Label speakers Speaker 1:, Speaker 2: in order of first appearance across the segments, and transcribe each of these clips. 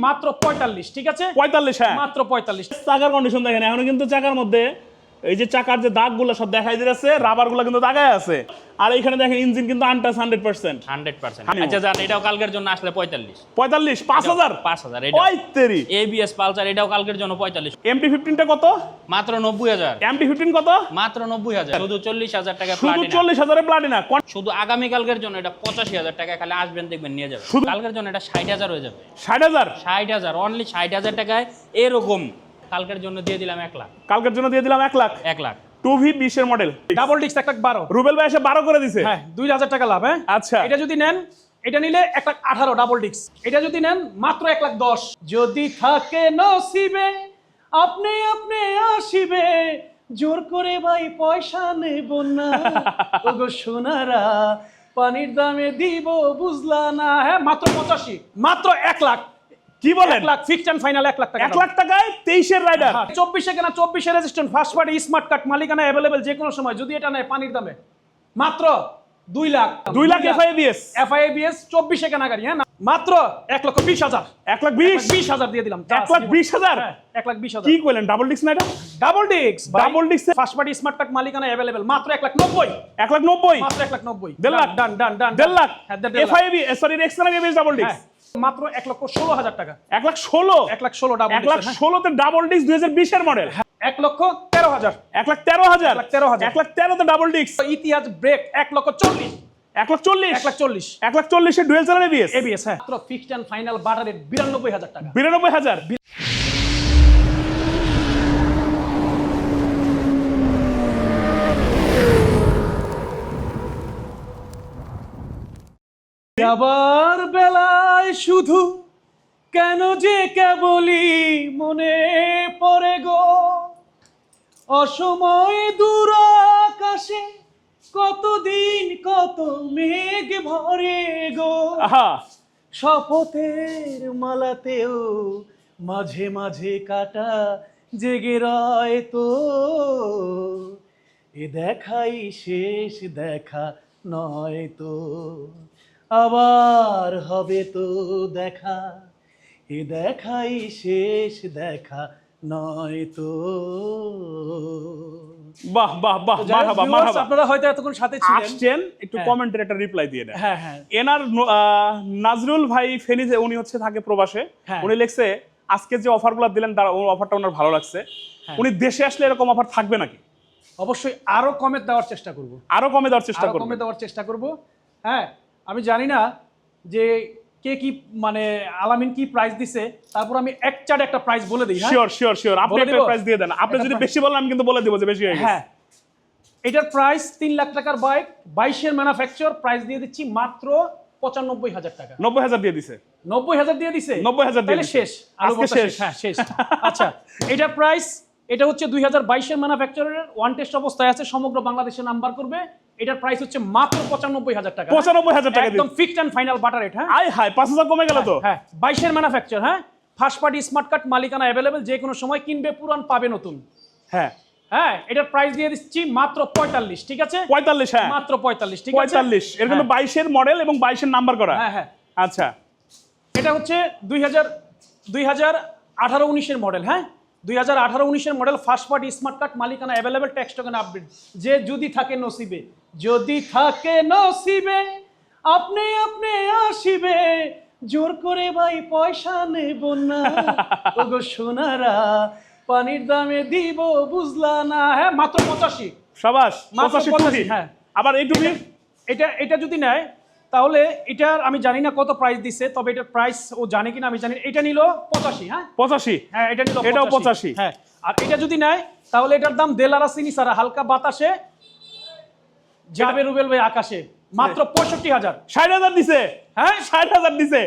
Speaker 1: মাত্র পঁয়তাল্লিশ ঠিক আছে?
Speaker 2: পঁয়তাল্লিশ হ্যাঁ।
Speaker 1: মাত্র পঁয়তাল্লিশ।
Speaker 2: চাকার কন্ডিশন দেখেন এখনও কিন্তু চাকার মধ্যে এই যে চাকার যে দাগগুলো সব দেখাই দিতেছে রাবারগুলো কিন্তু দাগায় আছে। আর এখানে দেখেন ইঞ্জিন কিন্তু untouch hundred percent
Speaker 3: hundred percent আচ্ছা জান এটাও কালকের জন্য আসলে পঁয়তাল্লিশ।
Speaker 2: পঁয়তাল্লিশ পাঁচ হাজার?
Speaker 3: পাঁচ হাজার
Speaker 2: ওই
Speaker 3: এবিএস পালসার এটাও কালকের জন্য পঁয়তাল্লিশ।
Speaker 2: এমটি ফিফটিনটা কত?
Speaker 3: মাত্র নব্বই হাজার।
Speaker 2: এমটি ফিফটিন কত?
Speaker 3: মাত্র নব্বই হাজার। শুধু চল্লিশ হাজার টাকা
Speaker 2: শুধু চল্লিশ হাজারের প্লাটিনা
Speaker 3: শুধু আগামী কালকের জন্য এটা পঁচাশি হাজার টাকা খালি আসবেন দেখবেন নিয়ে যাবে কালকের জন্য এটা ষাট হাজার হয়ে যাবে।
Speaker 2: ষাট হাজার?
Speaker 3: ষাট হাজার অনলি ষাট হাজার টাকায় এরকম। কালকের জন্য দিয়ে দিলাম এক লাখ।
Speaker 2: কালকের জন্য দিয়ে দিলাম এক লাখ।
Speaker 3: এক লাখ।
Speaker 2: টু ভি বিশের মডেল
Speaker 1: ডাবল ডিস্ক এক লাখ বারো।
Speaker 2: রুবেল ভাই এসে বারো করে দিছে।
Speaker 1: হ্যাঁ দুই হাজার টাকা লাভ হ্যাঁ?
Speaker 2: আচ্ছা।
Speaker 1: এটা যদি নেন এটা নিলে এক লাখ আঠারো ডাবল ডিস্ক এটা যদি নেন মাত্র এক লাখ দশ। যদি থাকে নসিবে আপনি আপনি আসিবে। জোর করে ভাই পয়সা নেব না। ওগো সোনারা পানির দামে দিব বুঝলা না। হ্যাঁ মাত্র পঁচাশি। মাত্র এক লাখ।
Speaker 2: কি বলেন
Speaker 1: লাখ ফিক্সড অ্যান্ড ফাইনাল এক লাখ টাকা
Speaker 2: এক লাখ টাকায় তেইশের রাইডার
Speaker 1: হ্যাঁ, চব্বিশে কেনা চব্বিশে registration first party smart card মালিকানা অ্যাভেলেবেল যে কোনো সময় যদি এটা নেয় পানির দামে মাত্র দুই লাখ
Speaker 2: দুই লাখ এফআইবিএস
Speaker 1: এফআইবিএস চব্বিশে কেনা গাড়ি হ্যাঁ না? মাত্র এক লক্ষ বিশ হাজার
Speaker 2: এক লাখ বিশ
Speaker 1: বিশ হাজার দিয়ে দিলাম
Speaker 2: এক লাখ বিশ হাজার
Speaker 1: হ্যাঁ, এক লাখ বিশ হাজার
Speaker 2: কি করলেন ডাবল ডিস্ক না এটা
Speaker 1: ডাবল ডিস্ক
Speaker 2: disc এ-
Speaker 1: ফার্স্ট পার্টি স্মার্ট কার্ড মালিকানা অ্যাভেলেবেল মাত্র এক লাখ নব্বই
Speaker 2: এক লাখ নব্বই
Speaker 1: মাত্র এক লাখ নব্বই
Speaker 2: দেড় লাখ
Speaker 1: ডান ডান ডান
Speaker 2: দেড় লাখ
Speaker 1: হ্যাঁ।
Speaker 2: FIB sorry extra double disc
Speaker 1: হ্যাঁ, মাত্র এক লক্ষ ষোলো হাজার টাকা।
Speaker 2: এক লাখ ষোলো?
Speaker 1: এক লাখ ষোলো ডাবল
Speaker 2: এক লাখ ষোলোতে ডাবল ডিস্ক দুই হাজার বিশের মডেল
Speaker 1: এক লক্ষ তেরো হাজার।
Speaker 2: এক লাখ তেরো হাজার?
Speaker 1: তেরো হাজার।
Speaker 2: এক লাখ তেরোতে ডাবল ডিস্ক
Speaker 1: ইতিহাস ব্রেক এক লক্ষ চল্লিশ।
Speaker 2: এক লাখ চল্লিশ?
Speaker 1: এক লাখ চল্লিশ।
Speaker 2: এক লাখ চল্লিশে ডুয়েল চ্যানেল এবিএস
Speaker 1: এবিএস হ্যাঁ। মাত্র ফিক্সড অ্যান্ড ফাইনাল বাটারের বিরানব্বই হাজার টাকা।
Speaker 2: বিরানব্বই হাজার?
Speaker 1: যাবার বেলায় শুধু? কেন যে কেবলি মনে পড়ে গো? অসময় দূর আকাশে কতদিন কত মেঘ ভরে গো? শপথের মালাতেও মাঝে মাঝে কাটা জেগে রয় তো। এ দেখাই শেষ দেখা নয় তো। আবার হবে তো দেখা। এ দেখাই শেষ দেখা নয় তো।
Speaker 2: বাহ বাহ বাহ মারহাবা মারহাবা।
Speaker 1: আপনারা হয়তো এতক্ষণ সাথে ছিলেন।
Speaker 2: আসছেন একটু
Speaker 1: হ্যাঁ।
Speaker 2: কমেন্টের একটা রিপ্লাই দিয়ে দেন।
Speaker 1: হ্যাঁ হ্যাঁ।
Speaker 2: এনার নাজরুল ভাই ফেনিজে উনি হচ্ছে থাকে প্রবাসে।
Speaker 1: হ্যাঁ।
Speaker 2: উনি লিখছে আজকে যে অফারগুলো দিলেন তার অফারটা ওনার ভালো লাগছে।
Speaker 1: হ্যাঁ।
Speaker 2: উনি দেশে আসলে এরকম অফার থাকবে নাকি?
Speaker 1: অবশ্যই আরও কমে দেওয়ার চেষ্টা করব।
Speaker 2: আরও কমে দেওয়ার চেষ্টা
Speaker 1: আরও
Speaker 2: করবেন।
Speaker 1: কমে দেওয়ার চেষ্টা করব। হ্যাঁ আমি জানি না যে কে কি মানে আলামিন কি প্রাইস দিছে তারপর আমি এক চার্ট একটা প্রাইস বলে দিই
Speaker 2: শিওর শিওর শিওর আপনি একটা প্রাইস দিয়ে দেন। আপনি যদি বেশি বলেন আমি কিন্তু বলে দিব যে বেশি হয়ে গেছে।
Speaker 1: হ্যাঁ। এটার প্রাইস তিন লাখ টাকার বাইক বাইশের ম্যানুফ্যাকচার প্রাইস দিয়ে দিচ্ছি মাত্র পঁচানব্বই হাজার টাকা।
Speaker 2: নব্বই হাজার দিয়ে দিছে।
Speaker 1: নব্বই হাজার দিয়ে দিছে?
Speaker 2: 90,000 দিয়ে
Speaker 1: তাহলে শেষ।
Speaker 2: আজকে শেষ।
Speaker 1: হ্যাঁ শেষ। আচ্ছা এটার প্রাইস এটা হচ্ছে দুই হাজার বাইশের ম্যানুফ্যাকচারের ওয়ান টেস্ট অবস্থায় আছে সমগ্র বাংলাদেশে নাম্বার করবে। এটার প্রাইস হচ্ছে মাত্র পঁচানব্বই হাজার টাকা
Speaker 2: পঁচানব্বই হাজার টাকা
Speaker 1: একদম ফিক্সড অ্যান্ড ফাইনাল বাটার হ্যাঁ?
Speaker 2: আয় হায় পাঁচ হাজার কমে গেল তো?
Speaker 1: হ্যাঁ বাইশের ম্যানুফ্যাকচার হ্যাঁ? ফার্স্ট পার্টি স্মার্ট কার্ড মালিকানা অ্যাভেলেবেল যে কোনো সময় কিনবে পুরান পাবে নতুন।
Speaker 2: হ্যাঁ।
Speaker 1: হ্যাঁ এটার প্রাইস দিয়ে দিচ্ছি মাত্র পঁয়তাল্লিশ ঠিক আছে?
Speaker 2: পঁয়তাল্লিশ হ্যাঁ।
Speaker 1: মাত্র পঁয়তাল্লিশ ঠিক আছে?
Speaker 2: পঁয়তাল্লিশ। এর কিন্তু
Speaker 1: হ্যাঁ।
Speaker 2: বাইশের মডেল এবং বাইশের নাম্বার করা।
Speaker 1: হ্যাঁ হ্যাঁ।
Speaker 2: আচ্ছা।
Speaker 1: এটা হচ্ছে দুই হাজার দুই হাজার আঠারো উনিশের মডেল হ্যাঁ? দুই হাজার আঠারো উনিশের model first party smart card মালিকানা অ্যাভেলেবেল ট্যাক্স টোকেন আপডেট যে যদি থাকে নসিবে। যদি থাকে নসিবে আপনি আপনি আসিবে। জোর করে ভাই পয়সা নেব না। ওগো সোনারা পানির দামে দিব বুঝলা না। হ্যাঁ মাত্র পঁচাশি।
Speaker 2: সাবাস পঁচাশি
Speaker 1: পঁচাশি,
Speaker 2: টুপি।
Speaker 1: হ্যাঁ।
Speaker 2: আবার এই টুপি?
Speaker 1: এটা এটা যদি নেয় তাহলে এটার আমি জানি না কত প্রাইস দিছে তবে এটার প্রাইস ও জানে কিনা আমি জানি। এটা নিল পঁচাশি হ্যাঁ?
Speaker 2: পঁচাশি?
Speaker 1: হ্যাঁ এটা নিল
Speaker 2: এটাও 85
Speaker 1: হ্যাঁ আর এটা যদি নেয় তাহলে এটার দাম দেলারা চিনি সারা। হালকা বাতাসে যাবে রুবেল ভাই আকাশে। মাত্র পঁয়ষট্টি হাজার।
Speaker 2: ষাট হাজার দিছে।
Speaker 1: হ্যাঁ
Speaker 2: ষাট হাজার দিছে।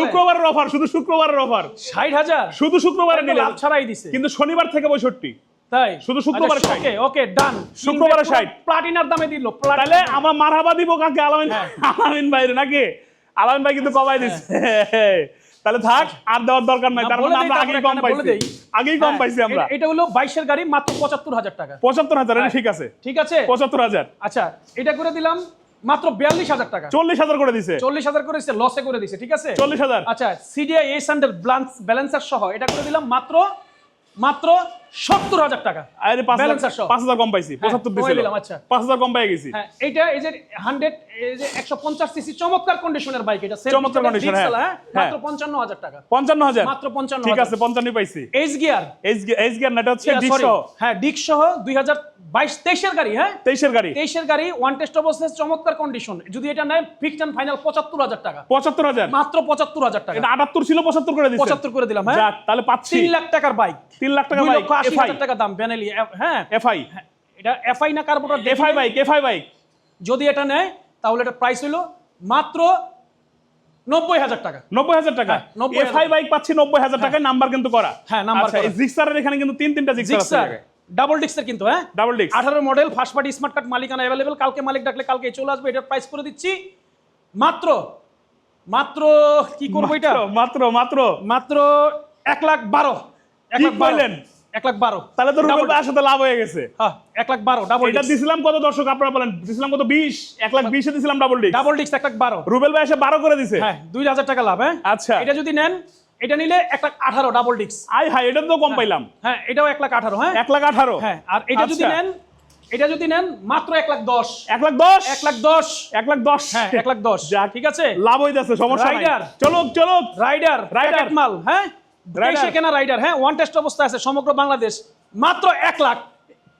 Speaker 2: শুক্রবারের অফার শুধু শুক্রবারের অফার।
Speaker 1: ষাট হাজার?
Speaker 2: শুধু শুক্রবারে নিলে
Speaker 1: লাভ ছাড়াই দিছে।
Speaker 2: কিন্তু শনিবার থেকে পঁয়ষট্টি।
Speaker 1: তাই?
Speaker 2: শুধু শুক্রবারে
Speaker 1: আচ্ছা,
Speaker 2: 60
Speaker 1: ওকে ওকে ডান
Speaker 2: শুক্রবারে 60
Speaker 1: প্লাটিনার দামে দিল।
Speaker 2: তাহলে আমরা মারহাবা দিব কাকে? আলামিন
Speaker 1: হ্যাঁ।
Speaker 2: আলামিন ভাইরে নাকি? আলামিন ভাই কিন্তু কমাই দিচ্ছে তাহলে থাক আর দেওয়ার দরকার নাই তার মানে আমরা আগেই কম পাইছি। আগেই কম পাইছি আমরা।
Speaker 1: এটা হলো বাইশের গাড়ি মাত্র পঁচাত্তর হাজার টাকা।
Speaker 2: পঁচাত্তর হাজার এটা
Speaker 1: হ্যাঁ।
Speaker 2: ঠিক আছে।
Speaker 1: ঠিক আছে?
Speaker 2: পঁচাত্তর হাজার।
Speaker 1: আচ্ছা এটা করে দিলাম মাত্র বিয়াল্লিশ হাজার টাকা।
Speaker 2: চল্লিশ হাজার করে দিছে।
Speaker 1: চল্লিশ হাজার করে দিছে লসে করে দিছে ঠিক আছে?
Speaker 2: চল্লিশ হাজার।
Speaker 1: আচ্ছা সিডিআই এস হান্ড্রেড ব্যালেন্সার সহ এটা করে দিলাম মাত্র মাত্র সত্তর হাজার টাকা।
Speaker 2: আরে পাঁচ হাজার পাঁচ হাজার কম পাইছি পঁচাত্তর
Speaker 1: কমাই দিলাম, আচ্ছা।
Speaker 2: পাঁচ হাজার কম পাই গেছি।
Speaker 1: হ্যাঁ এইটা এই যে হান্ড্রেড এই যে একশো পঞ্চাশ সিসি চমৎকার কন্ডিশনের বাইক এটা।
Speaker 2: চমৎকার
Speaker 1: diesel,
Speaker 2: হ্যাঁ।
Speaker 1: হ্যাঁ মাত্র পঞ্চান্ন হাজার টাকা।
Speaker 2: পঞ্চান্ন হাজার?
Speaker 1: মাত্র 55
Speaker 2: ঠিক আছে পঞ্চান্ন পাইছি।
Speaker 1: এইচ গিয়ার
Speaker 2: এইচ গিয়ার না এটা হচ্ছে
Speaker 1: সরি
Speaker 2: ডিসো
Speaker 1: হ্যাঁ ডিক সহ দুই হাজার বাইশ তেইশের গাড়ি হ্যাঁ?
Speaker 2: তেইশের গাড়ি।
Speaker 1: তেইশের গাড়ি ওয়ান টেস্ট অবস্থায় চমৎকার কন্ডিশন যদি এটা নেয় ফিক্সড অ্যান্ড ফাইনাল পঁচাত্তর হাজার টাকা।
Speaker 2: পঁচাত্তর হাজার?
Speaker 1: মাত্র পঁচাত্তর হাজার টাকা।
Speaker 2: এটা আটাত্তর ছিল পঁচাত্তর করে দিচ্ছে
Speaker 1: পঁচাত্তর করে দিলাম হ্যাঁ?
Speaker 2: তাহলে পাচ্ছি।
Speaker 1: তিন লাখ টাকার বাইক
Speaker 2: তিন লাখ টাকা বাইক
Speaker 1: আশি হাজার টাকা দাম ব্যানেলি হ্যাঁ।
Speaker 2: এফআই
Speaker 1: এটা এফআই না carburettor
Speaker 2: FI bike FI bike
Speaker 1: যদি এটা নেয় তাহলে এটা প্রাইস হলো মাত্র নব্বই হাজার টাকা।
Speaker 2: নব্বই হাজার টাকা?
Speaker 1: হ্যাঁ, 90,000
Speaker 2: এফআই বাইক পাচ্ছি নব্বই হাজার টাকায় নাম্বার কিন্তু করা।
Speaker 1: হ্যাঁ, নাম্বার
Speaker 2: আচ্ছা, জিক্সারের এখানে কিন্তু তিন তিনটা জিক্সার
Speaker 1: ডাবল ডিক্সের কিন্তু হ্যাঁ?
Speaker 2: ডাবল ডিক্স
Speaker 1: আঠারো model first party smart card মালিকানা অ্যাভেলেবেল কালকে মালিক ডাকলে কালকে চলে আসবে এটার প্রাইস করে দিচ্ছি। মাত্র মাত্র কি করব এটা?
Speaker 2: মাত্র মাত্র
Speaker 1: মাত্র। এক লাখ বারো। এক লাখ বারো।
Speaker 2: কইলেন?
Speaker 1: এক লাখ বারো
Speaker 2: তাহলে তো রুবেল ভাইয়ের সাথে লাভ হয়ে গেছে
Speaker 1: হ্যাঁ এক লাখ বারো ডাবল
Speaker 2: এটা দিছিলাম কত দর্শক আপনারা বলেন দিছিলাম কত বিশ এক লাখ বিশে দিছিলাম ডাবল ডিক্স
Speaker 1: ডাবল ডিক্স এক লাখ বারো
Speaker 2: রুবেল ভাই এসে বারো করে দিছে
Speaker 1: হ্যাঁ দুই হাজার টাকা লাভ হ্যাঁ
Speaker 2: আচ্ছা।
Speaker 1: এটা যদি নেন এটা নিলে এক লাখ আঠারো ডাবল ডিক্স
Speaker 2: আই হাই এটা তো কম পাইলাম
Speaker 1: হ্যাঁ এটাও এক লাখ আঠারো হ্যাঁ
Speaker 2: এক লাখ আঠারো
Speaker 1: হ্যাঁ আর এটা যদি
Speaker 2: আচ্ছা।
Speaker 1: নেন এটা যদি নেন মাত্র এক লাখ দশ
Speaker 2: এক লাখ দশ
Speaker 1: এক লাখ দশ
Speaker 2: এক লাখ দশ
Speaker 1: হ্যাঁ এক লাখ দশ
Speaker 2: যাক।
Speaker 1: ঠিক আছে
Speaker 2: লাভ হইতাছে সমস্যা
Speaker 1: Rider।
Speaker 2: চলুক চলুক
Speaker 1: রাইডার। রাইডার মাল হ্যাঁ। তেইশে কেনা রাইডার হ্যাঁ ওয়ান টেস্ট অবস্থা আছে সমগ্র বাংলাদেশ। মাত্র এক লাখ।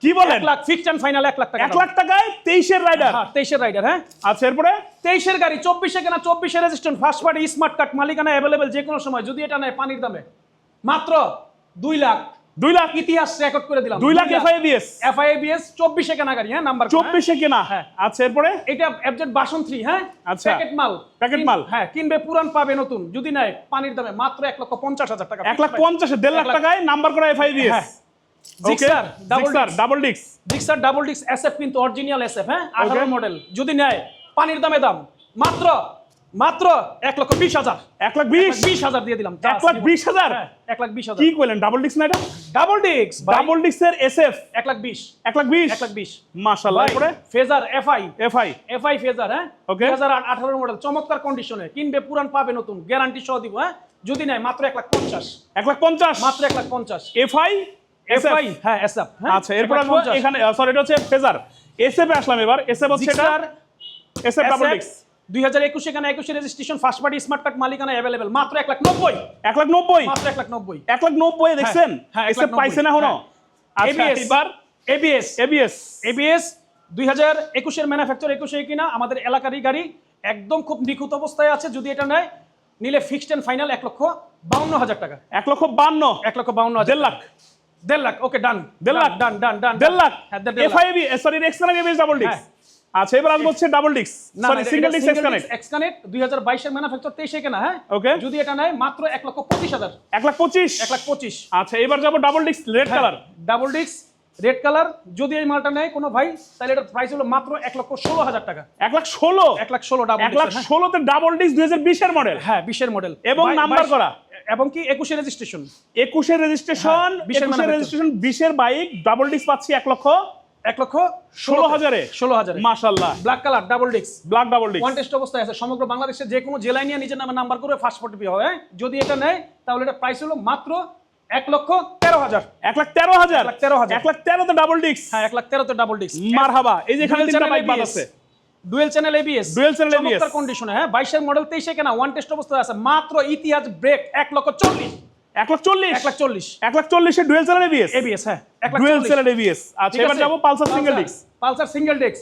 Speaker 2: কি বলেন?
Speaker 1: এক লাখ ফিক্সড অ্যান্ড ফাইনাল এক লাখ টাকা
Speaker 2: এক লাখ টাকায় তেইশের রাইডার
Speaker 1: হ্যাঁ তেইশের রাইডার হ্যাঁ।
Speaker 2: আচ্ছা এরপরে?
Speaker 1: তেইশের গাড়ি চব্বিশে কেনা চব্বিশে registration first party smart card মালিকানা অ্যাভেলেবেল যে কোনো সময় যদি এটা নেয় পানির দামে। মাত্র দুই লাখ।
Speaker 2: দুই লাখ
Speaker 1: ইতিহাস রেকর্ড করে দিলাম।
Speaker 2: দুই লাখ এফআইবিএস
Speaker 1: এফআইবিএস চব্বিশে কেনা গাড়ি হ্যাঁ নাম্বার
Speaker 2: চব্বিশে কেনা।
Speaker 1: হ্যাঁ।
Speaker 2: আচ্ছা এরপরে?
Speaker 1: এটা অ্যাবজেট বাসন থ্রি হ্যাঁ?
Speaker 2: আচ্ছা।
Speaker 1: প্যাকেট মাল। কিন-
Speaker 2: মাল।
Speaker 1: হ্যাঁ কিনবে পুরান পাবে নতুন। যদি নেয় পানির দামে মাত্র এক লক্ষ পঞ্চাশ হাজার টাকা।
Speaker 2: এক লাখ পঞ্চাশে দেড় লাখ টাকায় নাম্বার করা এফআইবিএস
Speaker 1: হ্যাঁ। জিক্সার ডাবল
Speaker 2: ডিক্স
Speaker 1: জিক্সার ডাবল ডিক্স এসএফ কিন্তু অরিজিনাল এসএফ হ্যাঁ? আঠারো মডেল যদি নেয় পানির দামে দাম। মাত্র মাত্র এক লক্ষ বিশ হাজার
Speaker 2: এক লাখ বিশ
Speaker 1: বিশ হাজার দিয়ে দিলাম
Speaker 2: এক লাখ বিশ হাজার
Speaker 1: হ্যাঁ, এক লাখ বিশ হাজার
Speaker 2: কি কইলেন ডাবল ডিক্স না এটা
Speaker 1: ডাবল ডিক্স
Speaker 2: ডাবল এস এফ
Speaker 1: এক লাখ বিশ
Speaker 2: এক লাখ বিশ
Speaker 1: এক লাখ বিশ
Speaker 2: মাশাআল্লাহ এরপরে
Speaker 1: Fazer FI
Speaker 2: FI
Speaker 1: FI Fazer হ্যাঁ. দুই হাজার আঠারো মডেল চমৎকার কন্ডিশনে কিনবে পুরান পাবে নতুন গ্যারান্টি সহ দিব হ্যাঁ যদি নেয় মাত্র এক লাখ পঞ্চাশ
Speaker 2: এক লাখ পঞ্চাশ
Speaker 1: মাত্র এক লাখ পঞ্চাশ
Speaker 2: এফ
Speaker 1: আই এফ আই হ্যাঁ এসএফ হ্যাঁ
Speaker 2: আচ্ছা এরপর এখানে সরি এটা হচ্ছে ফেজার এস এফ আসলাম এবার এসএফ হচ্ছে এটা
Speaker 1: এস
Speaker 2: এফ ডাবল ডিক্স
Speaker 1: দুই হাজার একুশে এখানে একুশে registration first party smart card মালিকানা অ্যাভেলেবেল মাত্র এক লাখ নব্বই।
Speaker 2: এক লাখ নব্বই?
Speaker 1: মাত্র এক লাখ নব্বই।
Speaker 2: এক লাখ নব্বই দেখছেন?
Speaker 1: হ্যাঁ, এক লাখ
Speaker 2: পাইছে না
Speaker 1: হ্যাঁ।
Speaker 2: আচ্ছা এবার?
Speaker 1: এবিএস
Speaker 2: এবিএস
Speaker 1: এবিএস দুই হাজার একুশের ম্যানুফ্যাকচার একুশে কিনা আমাদের এলাকারই গাড়ি একদম খুব নিখুঁত অবস্থায় আছে যদি এটা নেয় নিলে ফিক্সড অ্যান্ড ফাইনাল এক লক্ষ বাউন্ন হাজার টাকা।
Speaker 2: এক লক্ষ বান্ন
Speaker 1: এক লক্ষ বাউন্ন হাজার
Speaker 2: লাখ।
Speaker 1: দেড় লাখ ওকে ডান
Speaker 2: দেড় লাখ।
Speaker 1: ডান ডান ডান
Speaker 2: দেড় লাখ।
Speaker 1: হ্যাঁ।
Speaker 2: FIB sorry extra ABS double
Speaker 1: হ্যাঁ।
Speaker 2: আচ্ছা এবার আসব হচ্ছে ডাবল ডিক্স সরি সিঙ্গেল ডিক্স এক্স কানেক্ট
Speaker 1: এক্সকানেক্ট দুই হাজার বাইশের ম্যানুফ্যাকচার তেইশে কেনা হ্যাঁ?
Speaker 2: ওকে
Speaker 1: যদি এটা নেয় মাত্র এক লক্ষ পঁচিশ হাজার।
Speaker 2: এক লাখ পঁচিশ।
Speaker 1: এক লাখ পঁচিশ।
Speaker 2: আচ্ছা এবার যাব ডাবল ডিক্স রেড কালার
Speaker 1: ডাবল ডিক্স রেড কালার যদি এই মালটা নেয় কোনো ভাই তাহলে এটার প্রাইস হলো মাত্র এক লক্ষ ষোলো হাজার টাকা।
Speaker 2: এক লাখ ষোলো।
Speaker 1: এক লাখ ষোলো ডাবল
Speaker 2: এক লাখ ষোলোতে ডাবল ডিক্স দুই হাজার বিশের মডেল
Speaker 1: হ্যাঁ বিশের মডেল
Speaker 2: এবং নাম্বার করা।
Speaker 1: এবং কি একুশে রেজিস্ট্রেশন
Speaker 2: একুশের রেজিস্ট্রেশন
Speaker 1: হ্যাঁ, বিশের।
Speaker 2: রেজিস্ট্রেশন বিশের বাইক ডাবল ডিক্স পাচ্ছি এক লক্ষ।
Speaker 1: এক লক্ষ
Speaker 2: ষোলো হাজারে।
Speaker 1: ষোলো হাজারে।
Speaker 2: মাশাল্লাহ।
Speaker 1: ব্ল্যাক কালার ডাবল ডিক্স
Speaker 2: ব্ল্যাক ডাবল
Speaker 1: ওয়ান টেস্ট অবস্থায় আছে। সমগ্র বাংলাদেশে যে কোনো জেলায় নিয়ে নিজের নামে নাম্বার করে ফার্স্ট হবে হ্যাঁ? যদি এটা নেয় তাহলে এটা প্রাইস হলো মাত্র এক লক্ষ তেরো হাজার।
Speaker 2: এক লাখ তেরো হাজার?
Speaker 1: তেরো হাজার।
Speaker 2: এক লাখ তেরোতে ডাবল ডিক্স
Speaker 1: হ্যাঁ এক লাখ তেরোতে ডাবল ডিক্স
Speaker 2: মারহাবা। এই যে এখানে তিনটা বাইক আছে।
Speaker 1: Dual channel ABS
Speaker 2: Dual channel ABS
Speaker 1: কন্ডিশনে হ্যাঁ? বাইশের মডেল তেইশে কেনা। ওয়ান টেস্ট অবস্থায় আছে। মাত্র ইতিহাস ব্রেক এক লক্ষ চল্লিশ।
Speaker 2: এক লাখ চল্লিশ।
Speaker 1: এক লাখ চল্লিশ।
Speaker 2: এক লাখ চল্লিশে ডুয়েল সেলার এবিএস
Speaker 1: এবিএস হ্যাঁ এক লাখ
Speaker 2: ডুয়েল সেলার এবিএস আচ্ছা এবার যাব পালসার সিঙ্গেল ডেক্স
Speaker 1: পালসার সিঙ্গেল ডেক্স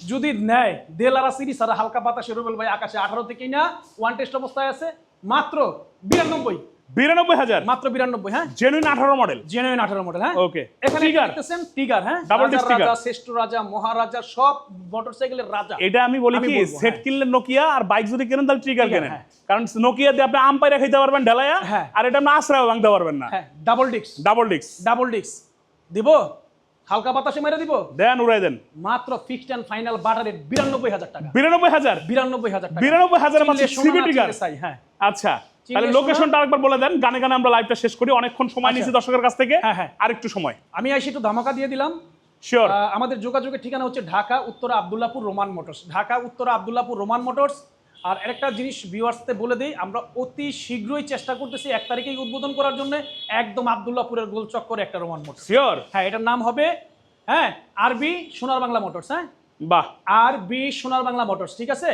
Speaker 1: যদি নেয় দেলারা সিরিজ আর হালকা বাতাসে রুবেল ভাই আকাশে আঠারো থেকে না ওয়ান টেস্ট অবস্থায় আছে মাত্র বিরানব্বই।
Speaker 2: বিরানব্বই হাজার।
Speaker 1: মাত্র বিরানব্বই হ্যাঁ?
Speaker 2: জেনুইন আঠারো মডেল
Speaker 1: জেনুইন আঠারো মডেল হ্যাঁ?
Speaker 2: Okay.
Speaker 1: এখানে দেখতেছেন টিগার হ্যাঁ? রাজার রাজা শ্রেষ্ঠ রাজা মহারাজা সব মোটরসাইকেলের রাজা।
Speaker 2: এটা আমি বলি কি সেট
Speaker 1: হ্যাঁ।
Speaker 2: কিনলে নোকিয়া আর বাইক যদি কেনেন তাহলে
Speaker 1: Trigger,
Speaker 2: কেনেন।
Speaker 1: হ্যাঁ।
Speaker 2: কারণ নোকিয়া দিয়ে আপনি আম পাইরা খাইতে পারবেন ঢেলায়া
Speaker 1: হ্যাঁ।
Speaker 2: আর এটা আপনি আশ্রয় ভাঙতে পারবেন না।
Speaker 1: ডাবল ডিক্স
Speaker 2: ডাবল ডিক্স
Speaker 1: ডাবল ডিক্স দিব? হালকা বাতাসে মেরে দিব?
Speaker 2: দেন উড়াই দেন।
Speaker 1: মাত্র ফিক্সড অ্যান্ড ফাইনাল বাটার রেট বিরানব্বই হাজার টাকা।
Speaker 2: বিরানব্বই হাজার।
Speaker 1: বিরানব্বই হাজার
Speaker 2: বিরানব্বই হাজার ট্রিগার
Speaker 1: চিনলে চাই, হ্যাঁ।
Speaker 2: আচ্ছা। তাহলে লোকেশনটা আরেকবার বলে দেন গানে গানে আমরা লাইভটা শেষ করি অনেকক্ষণ সময়
Speaker 1: আচ্ছা।
Speaker 2: নিয়েছি দর্শকের কাছ থেকে
Speaker 1: হ্যাঁ, হ্যাঁ।
Speaker 2: আরেকটু সময়।
Speaker 1: আমি এসে একটু ধামাকা দিয়ে দিলাম।
Speaker 2: শিওর
Speaker 1: আমাদের যোগাযোগের ঠিকানা হচ্ছে ঢাকা উত্তরা আবদুল্লাপুর রোমান মোটরস। ঢাকা উত্তরা আবদুল্লাপুর রোমান মোটরস। আর আরেকটা জিনিস ভিউয়ার্সতে বলে দিই আমরা অতি শীঘ্রই চেষ্টা করতেছি এক তারিখেই উদ্বোধন করার জন্য একদম আবদুল্লাপুরের গোল চক্করে একটা রোমান মোটরস।
Speaker 2: শিওর
Speaker 1: হ্যাঁ এটার নাম হবে হ্যাঁ আরবি সোনার বাংলা মোটরস হ্যাঁ?
Speaker 2: বাহ।
Speaker 1: আর বি সোনার বাংলা মোটরস ঠিক আছে?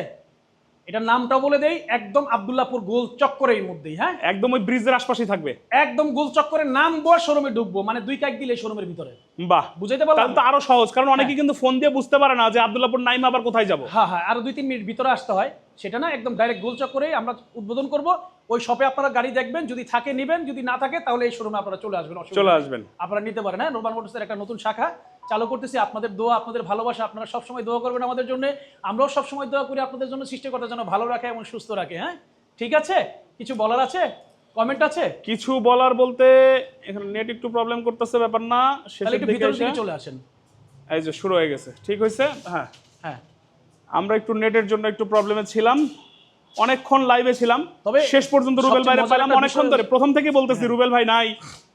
Speaker 1: এটার নামটা বলে দেই একদম আবদুল্লাপুর গোল চক্করের মধ্যেই হ্যাঁ?
Speaker 2: একদম ওই ব্রিজের আশপাশেই থাকবে।
Speaker 1: একদম গোল চক্করে নাম নামবো শোরুমে ঢুকবো মানে দুই কাক দিলে শোরুমের ভিতরে।
Speaker 2: বাহ।
Speaker 1: বুঝাইতে পারলাম?
Speaker 2: তাহলে তো আরও সহজ কারণ অনেকে কিন্তু ফোন দিয়ে বুঝতে পারে না যে আব্দুল্লাপুর নাইম আবার কোথায় যাব।
Speaker 1: হ্যাঁ হ্যাঁ আরও দুই তিন মিনিট ভিতরে আসতে হয়। সেটা না একদম ডাইরেক্ট গোল চক্করেই আমরা উদ্বোধন করব। ওই শপে আপনারা গাড়ি দেখবেন যদি থাকে নেবেন যদি না থাকে তাহলে এই শোরুমে আপনারা চলে আসবেন
Speaker 2: চলে আসবেন।
Speaker 1: আপনারা নিতে পারেন হ্যাঁ? নোমান মোটরসের একটা নতুন শাখা। চালু করতেছি আপনাদের দোয়া আপনাদের ভালোবাসা আপনারা সবসময় দোয়া করবেন আমাদের জন্য। আমরাও সবসময় দোয়া করি আপনাদের জন্য সৃষ্টিকর্তা যেন ভালো রাখে এবং সুস্থ রাখে হ্যাঁ? ঠিক আছে? কিছু বলার আছে? কমেন্ট আছে?
Speaker 2: কিছু বলার বলতে এখানে নেট একটু প্রবলেম করতেছে ব্যাপার না। শেষের দিকে এসে-
Speaker 1: চলে আসেন।
Speaker 2: এই যে শুরু হয়ে গেছে। ঠিক হয়েছে? হ্যাঁ।
Speaker 1: হ্যাঁ।
Speaker 2: আমরা একটু নেটের জন্য একটু প্রবলেমে ছিলাম। অনেকক্ষণ লাইভে ছিলাম।
Speaker 1: তবে
Speaker 2: শেষ পর্যন্ত রুবেল
Speaker 1: মজার
Speaker 2: পেলাম অনেকক্ষণ ধরে। প্রথম থেকে বলতেছি রুবেল ভাই নাই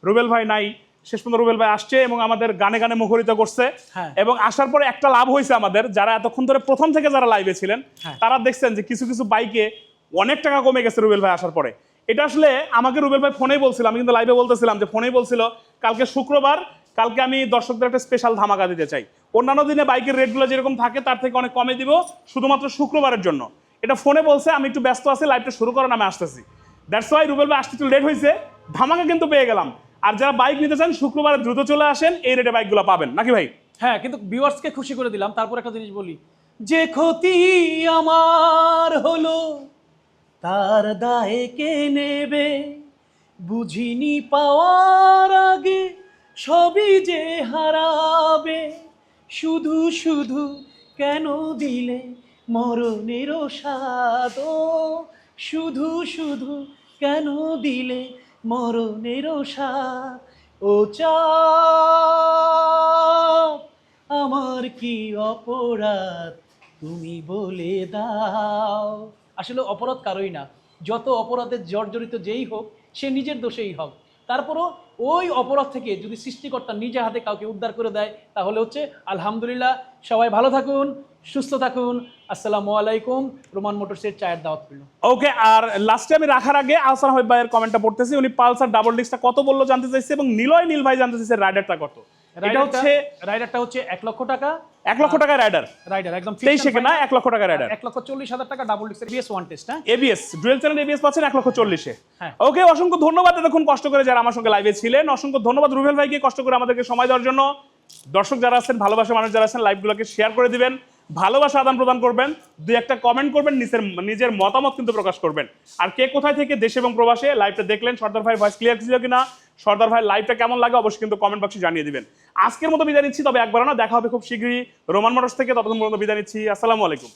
Speaker 2: রুবেল ভাই নাই। শেষ পর্যন্ত রুবেল ভাই আসছে এবং আমাদের গানে গানে মুখরিত করছে।
Speaker 1: হ্যাঁ।
Speaker 2: এবং আসার পরে একটা লাভ হয়েছে আমাদের। যারা এতক্ষণ ধরে প্রথম থেকে যারা লাইভে ছিলেন
Speaker 1: হ্যাঁ।
Speaker 2: তারা দেখছেন যে কিছু কিছু বাইকে অনেক টাকা কমে গেছে রুবেল ভাই আসার পরে। এটা আসলে আমাকে রুবেল ভাই ফোনেই বলছিল আমি কিন্তু লাইভে বলতেছিলাম যে ফোনেই বলছিল কালকে শুক্রবার কালকে আমি দর্শকদের একটা স্পেশাল ধামাকা দিতে চাই। অন্যান্য দিনে বাইকের রেটগুলো যেরকম থাকে তার থেকে অনেক কমে দিব শুধুমাত্র শুক্রবারের জন্য। এটা ফোনে বলছে, আমি একটু ব্যস্ত আছি লাইভটা শুরু করার আমি আসতেছি। দ্যাটস ওয়াই রুবেল ভাই আসতে একটু লেট হয়েছে। ধামাকা কিন্তু পেয়ে গেলাম। আর যারা বাইক নিতে চান, শুক্রবারে দ্রুত চলে আসেন, এই রেটে বাইকগুলো পাবেন। নাকি ভাই?
Speaker 1: হ্যাঁ কিন্তু ভিউয়ার্সকে খুশি করে দিলাম। তারপর একটা জিনিস বলি, যে ক্ষতি আমার হলো, তার দায়ে কে নেবে? বুঝিনি পাওয়ার আগে সবই যে হারাবে, শুধু শুধু কেন দিলে মরণের স্বাদ ও শুধু শুধু কেন দিলে মরণের স্বাদ ও আমার কি অপরাধ তুমি বলে দাও? আসলে অপরাধ কারোই না। যত অপরাধের জর্জরিত যেই হোক, সে নিজের দোষেই হোক। তারপরও ওই অপরাধ থেকে যদি সৃষ্টিকর্তা নিজে হাতে কাউকে উদ্ধার করে দেয়, তাহলে হচ্ছে আলহামদুলিল্লাহ। সবাই ভালো থাকুন। সুস্থ থাকুন আসসালামু আলাইকুম। রোমান মোটরসের চায়ের দাওয়াত পেল
Speaker 2: ওকে আর লাস্টে আমি রাখার আগে আহসান হাবিব ভাইয়ের কমেন্টটা পড়তেছি। উনি পালসার ডাবল ডিস্কটা কত বলল জানতে চাইছে এবং নিলয় নীল ভাই জানতে চাইছে রাইডারটা কত। এটা হচ্ছে
Speaker 1: রাইডারটা হচ্ছে এক লক্ষ টাকা।
Speaker 2: এক লক্ষ টাকা রাইডার
Speaker 1: রাইডার একদম
Speaker 2: তেইশ না এক লক্ষ টাকা রাইডার
Speaker 1: এক লক্ষ চল্লিশ হাজার টাকা ডাবল ডিক্সের বিএস ওয়ান টেস্ট হ্যাঁ?
Speaker 2: এবিএস ডুয়েল চ্যানেল এবিএস পাচ্ছেন এক লক্ষ চল্লিশে।
Speaker 1: হ্যাঁ।
Speaker 2: ওকে অসংখ্য ধন্যবাদ এতক্ষণ কষ্ট করে যারা আমার সঙ্গে লাইভে ছিলেন। অসংখ্য ধন্যবাদ রুবেল ভাইকে কষ্ট করে আমাদেরকে সময় দেওয়ার জন্য। দর্শক যারা আছেন ভালোবাসা মানুষ যারা আছেন লাইভগুলোকে শেয়ার করে দিবেন। ভালোবাসা আদান প্রদান করবেন, দুই একটা কমেন্ট করবেন, নিজের নিজের মতামত কিন্তু প্রকাশ করবেন। আর কে কোথায় থেকে দেশে এবং প্রবাসে লাইভটা দেখলেন, সর্দার ভাই ভয়েস ক্লিয়ার ছিল কিনা, সর্দার ভাই লাইভটা কেমন লাগে অবশ্যই কিন্তু কমেন্ট বক্সে জানিয়ে দিবেন। আজকের মতো বিদায় নিচ্ছি, তবে একবার না, দেখা হবে খুব শীঘ্রই। রোমান মোটরস থেকে ততক্ষণ পর্যন্ত বিদায় নিচ্ছি, আসসালামু আলাইকুম।